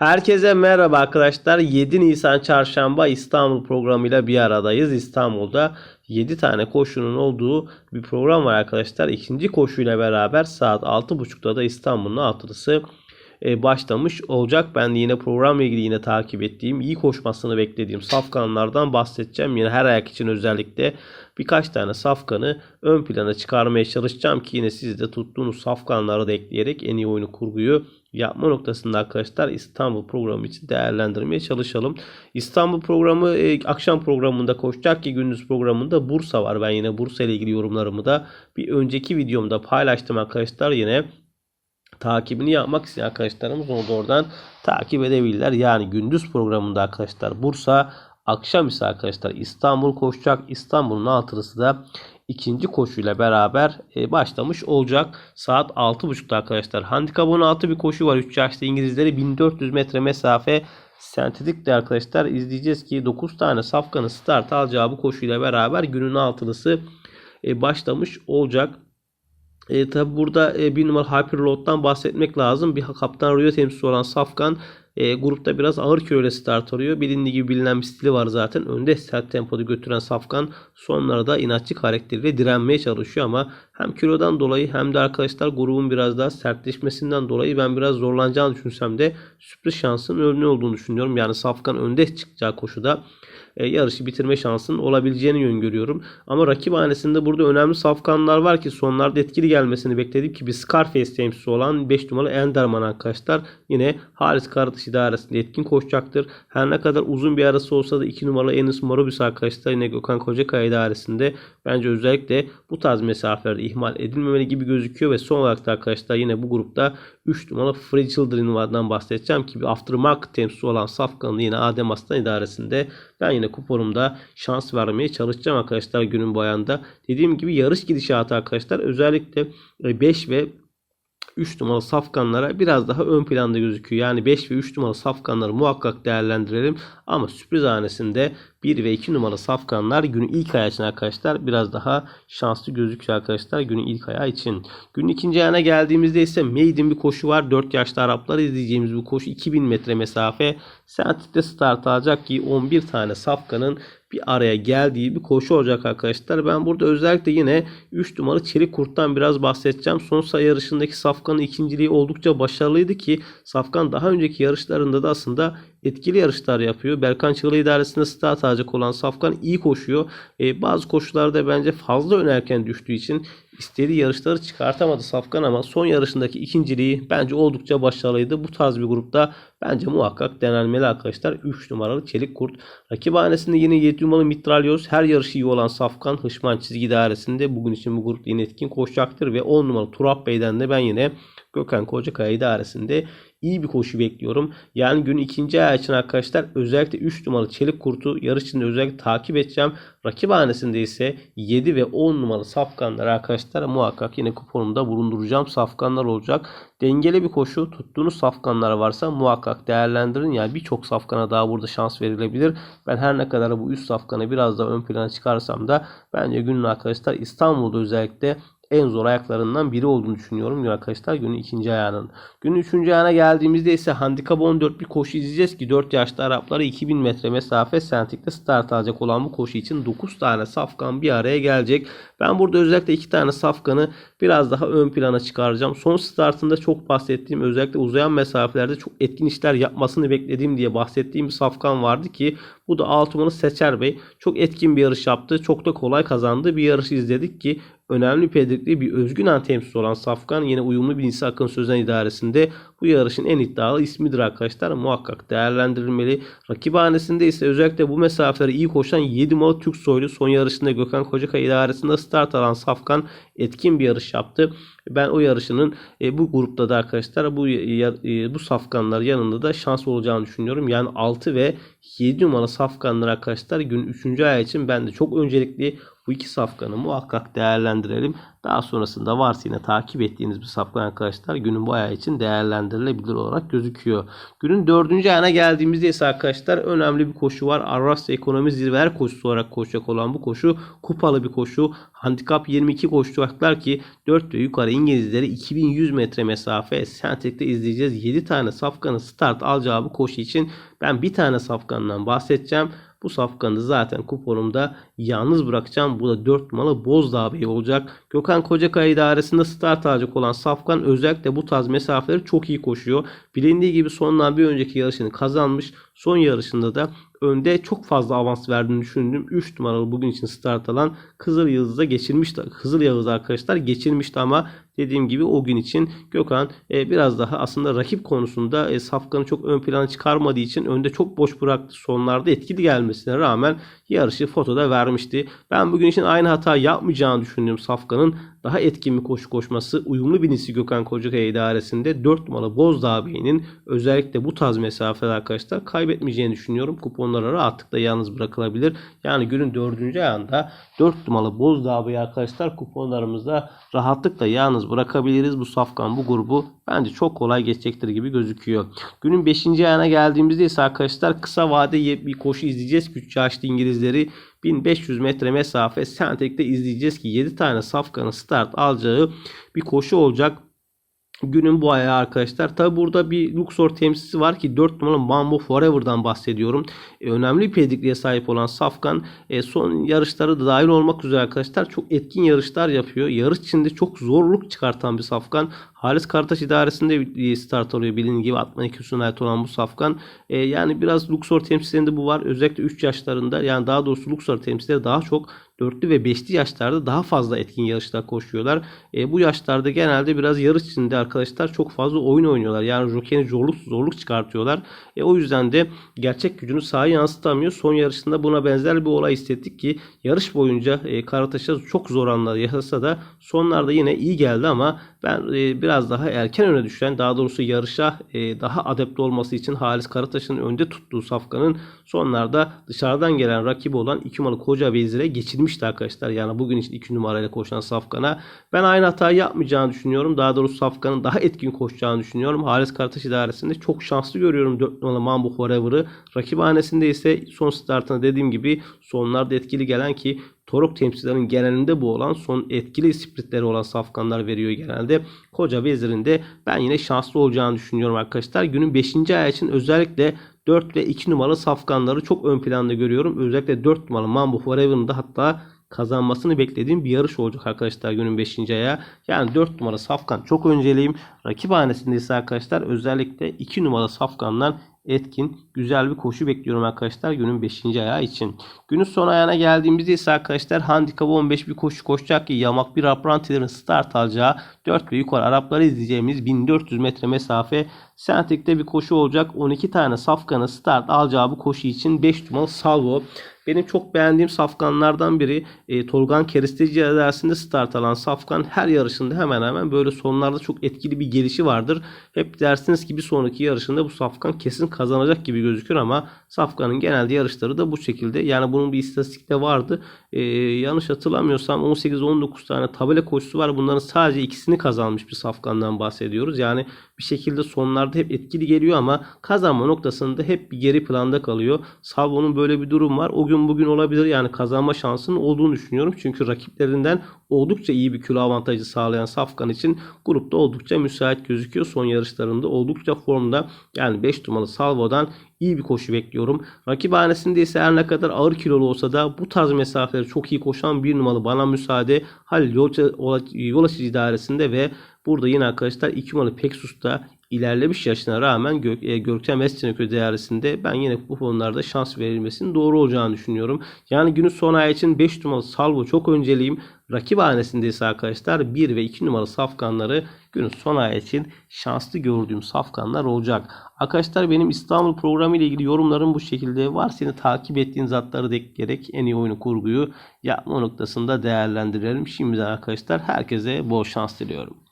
Herkese merhaba arkadaşlar. 7 Nisan Çarşamba İstanbul programıyla bir aradayız. İstanbul'da 7 tane koşunun olduğu bir program var arkadaşlar. İkinci koşuyla beraber saat 6.30'da da İstanbul'un altılısı başlamış olacak. Ben de yine programla ilgili yine takip ettiğim, iyi koşmasını beklediğim safkanlardan bahsedeceğim. Yine her ayak için özellikle birkaç tane safkanı ön plana çıkarmaya çalışacağım ki yine siz de tuttuğunuz safkanları da ekleyerek en iyi oyunu kurguyu yapma noktasında arkadaşlar İstanbul programı için değerlendirmeye çalışalım. İstanbul programı e, akşam programında koşacak ki gündüz programında Bursa var. Ben yine Bursa ile ilgili yorumlarımı da bir önceki videomda paylaştım arkadaşlar. Yine takibini yapmak isteyen arkadaşlarımız onu da oradan takip edebilirler. Yani gündüz programında arkadaşlar Bursa, akşam ise arkadaşlar İstanbul koşacak. İstanbul'un altılısı da ikinci koşuyla beraber e, başlamış olacak. Saat 6.30'da arkadaşlar. Handikap 16 bir koşu var. 3 yaşlı İngilizleri 1400 metre mesafe sentetik de arkadaşlar izleyeceğiz ki 9 tane safkanın start alacağı bu koşuyla beraber günün altılısı e, başlamış olacak. E, tabi burada e, bir numara Hyperload'dan bahsetmek lazım. Bir Kaptan Rio temsilcisi olan Safkan e, grupta biraz ağır kiloyla start alıyor. Bilindiği gibi bilinen bir stili var zaten. Önde sert tempoda götüren Safkan sonlarda inatçı karakteriyle direnmeye çalışıyor ama hem kilodan dolayı hem de arkadaşlar grubun biraz daha sertleşmesinden dolayı ben biraz zorlanacağını düşünsem de sürpriz şansın önlü olduğunu düşünüyorum. Yani Safkan önde çıkacağı koşuda e, yarışı bitirme şansının olabileceğini öngörüyorum. Ama rakip hanesinde burada önemli safkanlar var ki sonlarda etkili gelmesini bekledik ki bir Scarface temsilcisi olan 5 numaralı Enderman arkadaşlar yine Halis Karataş idaresinde etkin koşacaktır. Her ne kadar uzun bir arası olsa da 2 numaralı Enis Morobis arkadaşlar yine Gökhan Kocakaya idaresinde bence özellikle bu tarz mesafelerde ihmal edilmemeli gibi gözüküyor ve son olarak da arkadaşlar yine bu grupta 3 numaralı Free Children'dan bahsedeceğim ki bir aftermarket temsilcisi olan Safkan'ın yine Adem Aslan idaresinde ben yine kuponumda şans vermeye çalışacağım arkadaşlar günün boyanda. Dediğim gibi yarış gidişatı arkadaşlar özellikle 5 ve 3 numaralı safkanlara biraz daha ön planda gözüküyor. Yani 5 ve 3 numaralı safkanları muhakkak değerlendirelim. Ama sürpriz hanesinde 1 ve 2 numaralı safkanlar günün ilk ayağı için arkadaşlar biraz daha şanslı gözüküyor arkadaşlar günün ilk ayağı için. Günün ikinci ayağına geldiğimizde ise maiden bir koşu var. 4 yaşlı Araplar izleyeceğimiz bu koşu 2000 metre mesafe. Sentik'te start alacak ki 11 tane safkanın bir araya geldiği bir koşu olacak arkadaşlar. Ben burada özellikle yine 3 numaralı Çelik Kurt'tan biraz bahsedeceğim. Son sayı yarışındaki Safkan'ın ikinciliği oldukça başarılıydı ki Safkan daha önceki yarışlarında da aslında etkili yarışlar yapıyor. Berkan Çığlı idaresinde start alacak olan Safkan iyi koşuyor. Ee, bazı koşularda bence fazla önerken düştüğü için istediği yarışları çıkartamadı Safkan ama son yarışındaki ikinciliği bence oldukça başarılıydı. Bu tarz bir grupta bence muhakkak denenmeli arkadaşlar. 3 numaralı Çelik Kurt. Rakibhanesinde yine 7 numaralı Mitralyoz. Her yarışı iyi olan Safkan Hışman çizgi dairesinde bugün için bu grupta yine etkin koşacaktır. Ve 10 numaralı Turap Bey'den de ben yine Gökhan Kocakaya idaresinde iyi bir koşu bekliyorum. Yani gün ikinci ay için arkadaşlar özellikle 3 numaralı Çelik Kurt'u yarış içinde özellikle takip edeceğim. Rakip hanesinde ise 7 ve 10 numaralı safkanlar arkadaşlar muhakkak yine kuponumda bulunduracağım safkanlar olacak. Dengeli bir koşu tuttuğunuz safkanlar varsa muhakkak değerlendirin. Yani birçok safkana daha burada şans verilebilir. Ben her ne kadar bu üst safkanı biraz daha ön plana çıkarsam da bence günün arkadaşlar İstanbul'da özellikle en zor ayaklarından biri olduğunu düşünüyorum arkadaşlar günün ikinci ayağının. Günün üçüncü ayağına geldiğimizde ise handikap 14 bir koşu izleyeceğiz ki 4 yaşlı Arapları 2000 metre mesafe sentikte start alacak olan bu koşu için 9 tane safkan bir araya gelecek. Ben burada özellikle 2 tane safkanı biraz daha ön plana çıkaracağım. Son startında çok bahsettiğim özellikle uzayan mesafelerde çok etkin işler yapmasını beklediğim diye bahsettiğim bir safkan vardı ki bu da Altuman'ı Seçer Bey. Çok etkin bir yarış yaptı. Çok da kolay kazandığı bir yarış izledik ki önemli pedikli bir özgün temsilcisi olan Safkan yine uyumlu bir insan akın sözen idaresinde bu yarışın en iddialı ismidir arkadaşlar. Muhakkak değerlendirilmeli. Rakibhanesinde ise özellikle bu mesafeleri iyi koşan 7 numaralı Türk soylu son yarışında Gökhan Kocakay idaresinde start alan Safkan etkin bir yarış yaptı. Ben o yarışının e, bu grupta da arkadaşlar bu e, bu safkanlar yanında da şans olacağını düşünüyorum. Yani 6 ve 7 numaralı safkanlar arkadaşlar gün 3. ay için ben de çok öncelikli bu iki safkanı muhakkak değerlendirelim. Daha sonrasında varsa yine takip ettiğiniz bir safkan arkadaşlar günün bu ayağı için değerlendirilebilir olarak gözüküyor. Günün dördüncü ayağına geldiğimizde ise arkadaşlar önemli bir koşu var. Arrasya Ekonomi Zirve her koşusu olarak koşacak olan bu koşu kupalı bir koşu. Handikap 22 koşacaklar ki 4 ve yukarı İngilizleri 2100 metre mesafe Sentek'te izleyeceğiz. 7 tane safkanın start alacağı bu koşu için ben bir tane safkandan bahsedeceğim. Bu safkanı zaten kuponumda yalnız bırakacağım. Bu da 4 numaralı Bozdağ Bey olacak. Gökhan Kocakaya idaresinde start alacak olan safkan özellikle bu tarz mesafeleri çok iyi koşuyor. Bilindiği gibi sondan bir önceki yarışını kazanmış. Son yarışında da önde çok fazla avans verdiğini düşündüm. 3 numaralı bugün için start alan Kızıl Yıldız'a geçirmişti. Kızıl Yıldız arkadaşlar geçirmişti ama dediğim gibi o gün için Gökhan e, biraz daha aslında rakip konusunda e, Safkan'ı çok ön plana çıkarmadığı için önde çok boş bıraktı. Sonlarda etkili gelmesine rağmen yarışı fotoda vermişti. Ben bugün için aynı hata yapmayacağını düşündüğüm Safkan'ın daha etkin bir koşu koşması uyumlu binisi Gökhan Kocakaya idaresinde 4 numaralı Bozdağ Bey'in özellikle bu tarz mesafeler arkadaşlar kaybetmeyeceğini düşünüyorum. Kuponlara rahatlıkla yalnız bırakılabilir. Yani günün 4. ayında 4 numaralı Bozdağ Bey arkadaşlar kuponlarımızda rahatlıkla yalnız bırakabiliriz. Bu safkan bu grubu bence çok kolay geçecektir gibi gözüküyor. Günün 5. ayına geldiğimizde ise arkadaşlar kısa vade bir koşu izleyeceğiz. Güç yaşlı İngilizleri 1500 metre mesafe Sentek'te izleyeceğiz ki 7 tane safkanın start alacağı bir koşu olacak. Günün bu ayağı arkadaşlar. Tabi burada bir Luxor temsilcisi var ki 4 numaralı Mambo Forever'dan bahsediyorum. E, önemli bir pedigriye sahip olan Safkan e, son yarışları da dahil olmak üzere arkadaşlar çok etkin yarışlar yapıyor. Yarış içinde çok zorluk çıkartan bir Safkan. Halis Kartaş idaresinde bir start alıyor bildiğiniz gibi 62 ait olan bu Safkan. E, yani biraz Luxor temsilcilerinde bu var. Özellikle 3 yaşlarında yani daha doğrusu Luxor temsilcileri daha çok 4'lü ve 5'li yaşlarda daha fazla etkin yarışlar koşuyorlar. E, bu yaşlarda genelde biraz yarış içinde arkadaşlar çok fazla oyun oynuyorlar. Yani jockey'in zorluk zorluk çıkartıyorlar. E, o yüzden de gerçek gücünü sahaya yansıtamıyor. Son yarışında buna benzer bir olay hissettik ki yarış boyunca e, Karataş'a çok zor anlar yaşasa da sonlarda yine iyi geldi ama ben e, biraz daha erken öne düşen daha doğrusu yarışa e, daha adept olması için Halis Karataş'ın önde tuttuğu safkanın sonlarda dışarıdan gelen rakibi olan 2 numaralı Koca Vezir'e geçilmişti arkadaşlar. Yani bugün için 2 numarayla koşan safkana ben aynı hatayı yapmayacağını düşünüyorum. Daha doğrusu safkanın daha etkin koşacağını düşünüyorum. Halis Karataş idaresinde çok şanslı görüyorum 4 numaralı Mambo Forever'ı. Rakibhanesinde ise son startına dediğim gibi sonlarda etkili gelen ki Torok temsilcilerin genelinde bu olan son etkili spritleri olan safkanlar veriyor genelde. Koca vezirinde ben yine şanslı olacağını düşünüyorum arkadaşlar. Günün 5. ayağı için özellikle 4 ve 2 numaralı safkanları çok ön planda görüyorum. Özellikle 4 numaralı Mambo Forever'ın da hatta kazanmasını beklediğim bir yarış olacak arkadaşlar günün 5. ayağı. Yani 4 numara safkan çok önceliyim. Rakip hanesinde ise arkadaşlar özellikle 2 numara safkanlar etkin, güzel bir koşu bekliyorum arkadaşlar günün 5. ayağı için. Günün son ayağına geldiğimizde ise arkadaşlar handikap 15 bir koşu koşacak ki yamak bir aprantilerin start alacağı 4 ve yukarı Arapları izleyeceğimiz 1400 metre mesafe Sentek'te bir koşu olacak. 12 tane safkanı start alacağı bu koşu için 5 numaralı Salvo. Benim çok beğendiğim safkanlardan biri e, Tolgan Keresteci dersinde start alan safkan her yarışında hemen hemen böyle sonlarda çok etkili bir gelişi vardır. Hep dersiniz ki bir sonraki yarışında bu safkan kesin kazanacak gibi gözüküyor ama safkanın genelde yarışları da bu şekilde. Yani bunun bir istatistikte vardı. E, yanlış hatırlamıyorsam 18-19 tane tabela koşusu var. Bunların sadece ikisini kazanmış bir safkandan bahsediyoruz. Yani bir şekilde sonlarda hep etkili geliyor ama kazanma noktasında hep bir geri planda kalıyor. Salvo'nun böyle bir durum var. O gün bugün olabilir yani kazanma şansının olduğunu düşünüyorum. Çünkü rakiplerinden oldukça iyi bir kilo avantajı sağlayan Safkan için grupta oldukça müsait gözüküyor. Son yarışlarında oldukça formda yani 5 numaralı Salvo'dan iyi bir koşu bekliyorum. Rakip hanesinde ise her ne kadar ağır kilolu olsa da bu tarz mesafeleri çok iyi koşan bir numaralı bana müsaade Halil yol, yol açıcı idaresinde ve burada yine arkadaşlar 2 numaralı Peksus'ta ilerlemiş yaşına rağmen Gök, e, Görkem Esteneköy değerlisinde ben yine bu konularda şans verilmesinin doğru olacağını düşünüyorum. Yani günün son ay için 5 numaralı Salvo çok önceliyim. Rakip hanesinde ise arkadaşlar 1 ve 2 numaralı safkanları günün son ay için şanslı gördüğüm safkanlar olacak. Arkadaşlar benim İstanbul programı ile ilgili yorumlarım bu şekilde. Var seni takip ettiğin zatları da ekleyerek en iyi oyunu kurguyu yapma noktasında değerlendirelim. Şimdiden arkadaşlar herkese bol şans diliyorum.